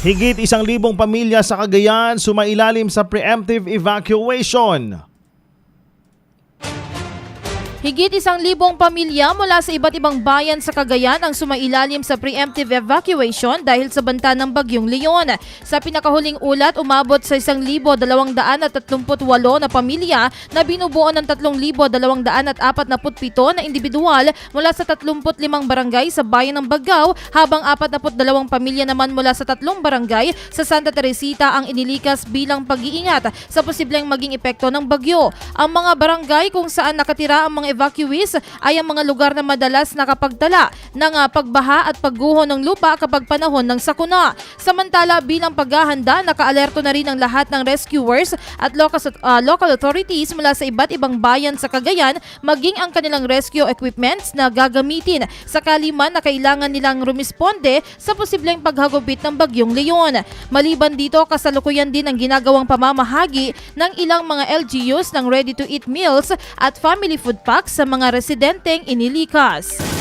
Higit isang libong pamilya sa Cagayan sumailalim sa preemptive evacuation. Higit isang libong pamilya mula sa iba't ibang bayan sa Cagayan ang sumailalim sa preemptive evacuation dahil sa banta ng Bagyong Leon. Sa pinakahuling ulat, umabot sa 1,238 na pamilya na binubuo ng 3,247 na individual mula sa 35 barangay sa bayan ng Bagao habang 42 pamilya naman mula sa tatlong barangay sa Santa Teresita ang inilikas bilang pag-iingat sa posibleng maging epekto ng bagyo. Ang mga barangay kung saan nakatira ang mga evacuees ay ang mga lugar na madalas nakapagtala ng ah, pagbaha at pagguho ng lupa kapag panahon ng sakuna. Samantala bilang paghahanda, nakaalerto na rin ang lahat ng rescuers at local, ah, local authorities mula sa iba't ibang bayan sa Cagayan maging ang kanilang rescue equipments na gagamitin sakali man na kailangan nilang rumisponde sa posibleng paghagupit ng Bagyong Leon. Maliban dito, kasalukuyan din ang ginagawang pamamahagi ng ilang mga LGUs ng ready-to-eat meals at family food packs sa mga residenteng inilikas.